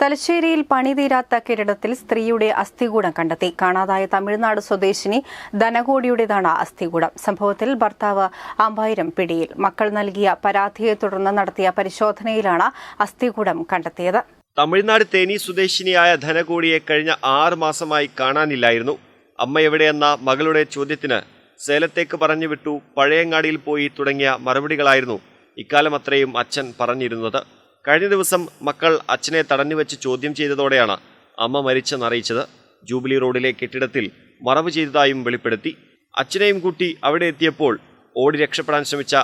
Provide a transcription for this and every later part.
തലശ്ശേരിയിൽ പണിതീരാത്ത കെട്ടിടത്തിൽ സ്ത്രീയുടെ അസ്ഥികൂടം കണ്ടെത്തി. കാണാതായ തമിഴ്നാട് സ്വദേശിനി ധനകോടിയുടേതാണ് അസ്ഥികൂടം. സംഭവത്തിൽ ഭർത്താവ് അമ്പായിരം പിടിയിൽ. മക്കൾ നൽകിയ പരാതിയെ തുടർന്ന് നടത്തിയ പരിശോധനയിലാണ് അസ്ഥികൂടം കണ്ടെത്തിയത്. തമിഴ്നാട് തേനി സ്വദേശിനിയായ ധനകോടിയെ കഴിഞ്ഞ ആറ് മാസമായി കാണാനില്ലായിരുന്നു. അമ്മ എവിടെയെന്ന മകളുടെ ചോദ്യത്തിന് സേലത്തേക്ക് പറഞ്ഞു വിട്ടു പഴയങ്ങാടിയിൽ പോയി തുടങ്ങിയ മറുപടികളായിരുന്നു ഇക്കാലം അത്രയും അച്ഛൻ പറഞ്ഞിരുന്നത്. കഴിഞ്ഞ ദിവസം മക്കൾ അച്ഛനെ തടഞ്ഞു വെച്ച് ചോദ്യം ചെയ്തതോടെയാണ് അമ്മ മരിച്ചെന്നറിയിച്ചത്. ജൂബിലി റോഡിലെ കെട്ടിടത്തിൽ മറവ് ചെയ്തതായും വെളിപ്പെടുത്തി. അച്ഛനെയും കൂട്ടി അവിടെ എത്തിയപ്പോൾ ഓടി രക്ഷപ്പെടാൻ ശ്രമിച്ച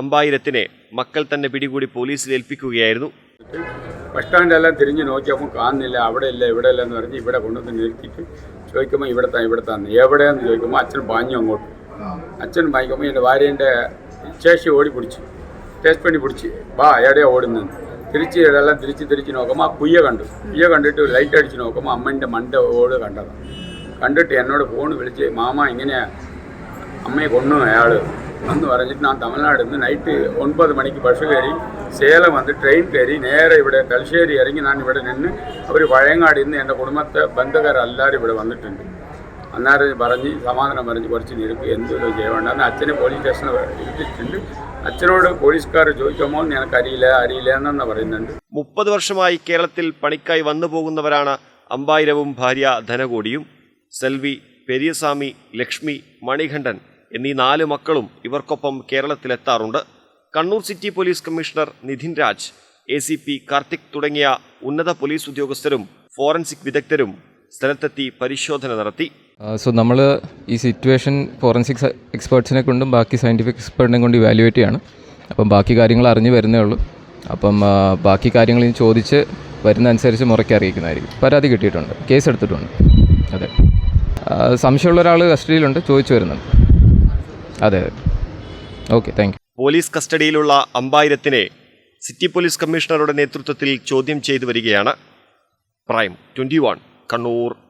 അമ്പായിരത്തിനെ മക്കൾ തന്നെ പിടികൂടി പോലീസിൽ ഏൽപ്പിക്കുകയായിരുന്നു. ബസ് സ്റ്റാൻഡെല്ലാം തിരിഞ്ഞ് നോക്കിയപ്പോൾ കാണുന്നില്ല അവിടെ ഇല്ല ഇവിടെ ഇല്ല എന്ന് പറഞ്ഞ് ഇവിടെ കൊണ്ടുവന്ന് നിർത്തിയിട്ട് ചോദിക്കുമ്പോൾ ഇവിടെ താ ഇവിടെ താന്ന് എവിടെയെന്ന് ചോദിക്കുമ്പോൾ അച്ഛൻ പാഞ്ഞു അങ്ങോട്ട്. അച്ഛൻ വാങ്ങിക്കുമ്പോൾ എന്റെ ഭാര്യേന്റെ ശേഷി ഓടി പിടിച്ചു ടേസ്റ്റ് പണി പിടിച്ച് ബാ എവിടെയാണ് ഓടുന്നത് തിരിച്ച് ഇതെല്ലാം തിരിച്ച് തിരിച്ച് നോക്കുമ്പോൾ ആ കുയ്യ കണ്ടു കുയ്യ കണ്ടിട്ട് ലൈറ്റ് അടിച്ച് നോക്കുമ്പോൾ അമ്മൻ്റെ മണ്ട ഓട് കണ്ടതാണ് കണ്ടിട്ട് എന്നോട് ഫോൺ വിളിച്ച് മാമ ഇങ്ങനെയാ അമ്മയെ കൊന്നു അയാൾ എന്ന് പറഞ്ഞിട്ട് ഞാൻ തമിഴ്നാട് നിന്ന് നൈറ്റ് ഒൻപത് മണിക്ക് ബസ് കയറി സേലം വന്ന് ട്രെയിൻ കയറി നേരെ ഇവിടെ തലശ്ശേരി ഇറങ്ങി ഞാൻ ഇവിടെ നിന്ന് അവർ പഴയങ്ങാടി നിന്ന് എൻ്റെ കുടുംബത്തെ ബന്ധുക്കാരെല്ലാവരും ഇവിടെ വന്നിട്ടുണ്ട് അന്നേരം പറഞ്ഞ് സമാധാനം പറഞ്ഞ് കുറച്ച് നിരക്ക് എന്തെങ്കിലും ചെയ്യണ്ട എന്ന് അച്ഛനെ പോലീസ് സ്റ്റേഷനിൽ ഇരുത്തിയിട്ടുണ്ട് അച്ഛനോട് പോലീസുകാർ ചോദിക്കുമ്പോൾ എനിക്കറിയില്ല അറിയില്ല എന്നു പറയുന്നുണ്ട്. മുപ്പത് വർഷമായി കേരളത്തിൽ പണിക്കായി വന്നു പോകുന്നവരാണ് അമ്പായിരവും ഭാര്യ ധനകോടിയും സെൽവി പെരിയസ്വാമി ലക്ഷ്മി മണികണ്ഠൻ എന്നീ നാല് മക്കളും ഇവർക്കൊപ്പം കേരളത്തിലെത്താറുണ്ട്. Kannur city police commissioner Nidhin Raj A C P Karthik തുടങ്ങിയ ഉന്നത പോലീസ് ഉദ്യോഗസ്ഥരും ഫോറൻസിക് വിദഗ്ധരും സ്ഥലത്തെത്തി പരിശോധന നടത്തി. സോ നമ്മൾ ഈ സിറ്റുവേഷൻ ഫോറൻസിക് എക്സ്പേർട്സിനെ കൊണ്ടും ബാക്കി സയന്റിഫിക് എക്സ്പേർട്ടിനെ കൊണ്ട് ഇവാലുവേറ്റ് ചെയ്യാണ്. അപ്പം ബാക്കി കാര്യങ്ങൾ അറിഞ്ഞ് വരുന്നേ ഉള്ളൂ. അപ്പം ബാക്കി കാര്യങ്ങൾ ഇനി ചോദിച്ച് വരുന്ന അനുസരിച്ച് മുറയ്ക്ക് അറിയിക്കുന്നതായിരിക്കും. പരാതി കിട്ടിയിട്ടുണ്ട്. കേസ് എടുത്തിട്ടുണ്ട്. അതെ. സംശയമുള്ള ഒരാൾ കസ്റ്റഡിയിലുണ്ട്. ചോദിച്ചു വരുന്നുണ്ട്. അതെ ഓക്കെ താങ്ക് പോലീസ് കസ്റ്റഡിയിലുള്ള അമ്പായിരത്തിനെ സിറ്റി പോലീസ് കമ്മീഷണറുടെ നേതൃത്വത്തിൽ ചോദ്യം ചെയ്തു വരികയാണ്. Prime twenty Kannur.